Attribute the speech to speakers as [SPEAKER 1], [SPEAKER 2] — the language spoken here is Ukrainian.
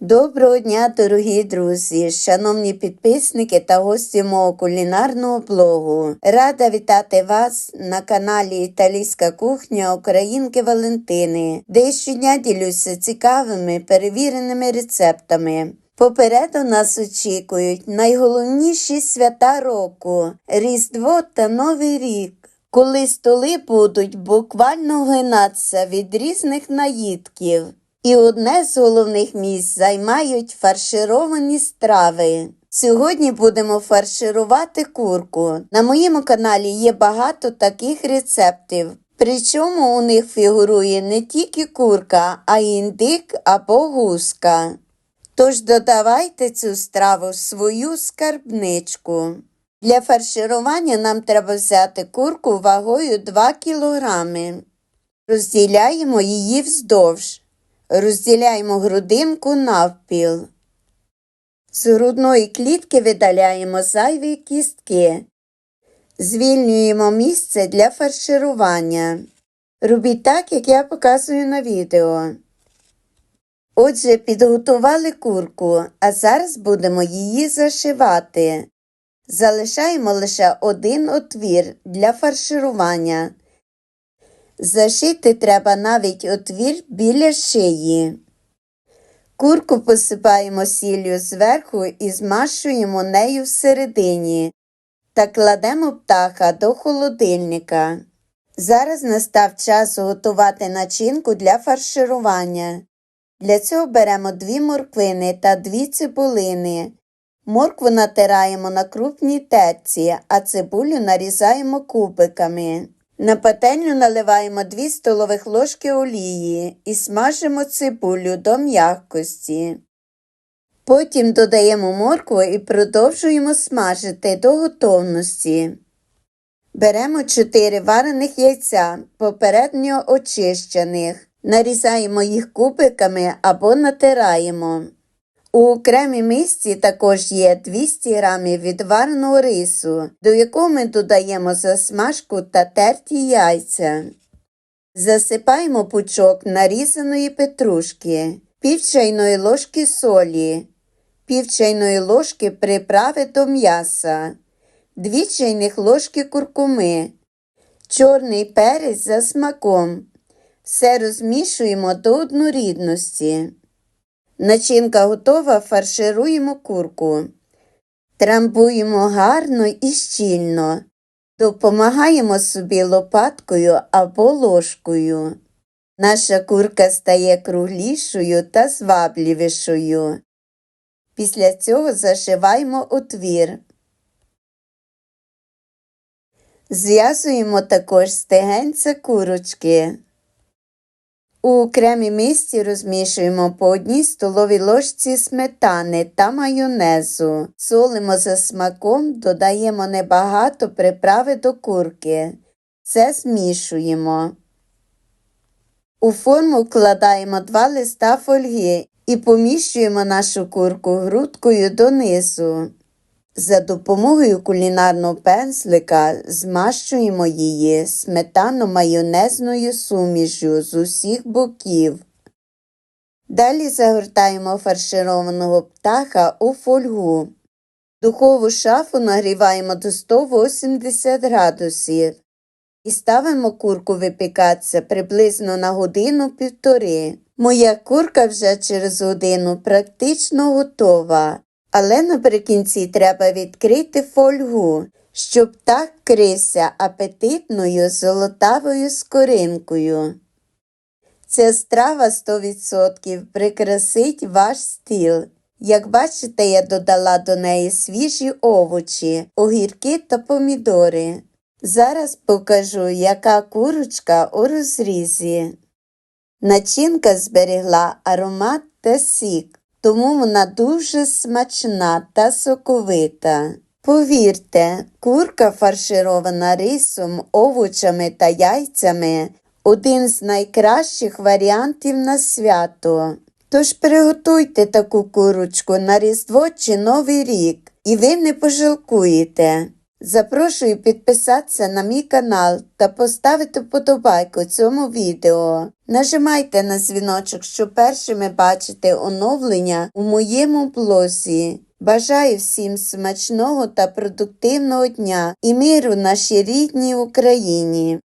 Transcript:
[SPEAKER 1] Доброго дня, дорогі друзі, шановні підписники та гості мого кулінарного блогу. Рада вітати вас на каналі Італійська кухня Українки Валентини, де щодня ділюся цікавими перевіреними рецептами. Попереду нас очікують найголовніші свята року Різдво та Новий рік. Коли столи будуть буквально гинатися від різних наїдків. І одне з головних місць займають фаршировані страви. Сьогодні будемо фарширувати курку. На моєму каналі є багато таких рецептів. Причому у них фігурує не тільки курка, а й індик або гуска. Тож додавайте цю страву в свою скарбничку. Для фарширування нам треба взяти курку вагою 2 кг. Розділяємо її вздовж. Розділяємо грудинку навпіл. З грудної клітки видаляємо зайві кістки. Звільнюємо місце для фарширування. Робіть так, як я показую на відео. Отже, підготували курку, а зараз будемо її зашивати. Залишаємо лише один отвір для фарширування. Зашити треба навіть отвір біля шиї. Курку посипаємо сіллю зверху і змащуємо нею всередині та кладемо птаха до холодильника. Зараз настав час готувати начинку для фарширування. Для цього беремо дві морквини та дві цибулини. Моркву натираємо на крупній терці, а цибулю нарізаємо кубиками. На пательню наливаємо 2 столових ложки олії і смажимо цибулю до м'якості. Потім додаємо моркву і продовжуємо смажити до готовності. Беремо 4 варених яйця, попередньо очищених, нарізаємо їх кубиками або натираємо. У окремій мисці також є 200 г відвареного рису, до якого ми додаємо засмажку та терті яйця. Засипаємо пучок нарізаної петрушки, пів чайної ложки солі, пів чайної ложки приправи до м'яса, 2 чайних ложки куркуми, чорний перець за смаком. Все розмішуємо до однорідності. Начинка готова, фаршируємо курку. Трамбуємо гарно і щільно. Допомагаємо собі лопаткою або ложкою. Наша курка стає круглішою та звабливішою. Після цього зашиваємо отвір. Зв'язуємо також стегенця курочки. У окремій мисці розмішуємо по одній столовій ложці сметани та майонезу. Солимо за смаком, додаємо небагато приправи до курки. Це змішуємо. У форму вкладаємо два листа фольги і поміщуємо нашу курку грудкою донизу. За допомогою кулінарного пензлика змащуємо її сметано-майонезною сумішю з усіх боків. Далі загортаємо фаршированого птаха у фольгу. Духову шафу нагріваємо до 180 градусів і ставимо курку випікатися приблизно на годину-півтори. Моя курка вже через годину практично готова. Але наприкінці треба відкрити фольгу, щоб так крився апетитною золотавою скоринкою. Ця страва 100% прикрасить ваш стіл. Як бачите, я додала до неї свіжі овочі, огірки та помідори. Зараз покажу, яка курочка у розрізі. Начинка зберегла аромат та сік тому вона дуже смачна та соковита. Повірте, курка фарширована рисом, овочами та яйцями один з найкращих варіантів на свято. Тож приготуйте таку курочку на Різдво чи Новий рік, і ви не пожалкуєте. Запрошую підписатися на мій канал та поставити вподобайку цьому відео. Нажимайте на дзвіночок, щоб першими бачити оновлення у моєму блозі. Бажаю всім смачного та продуктивного дня і миру нашій рідній Україні.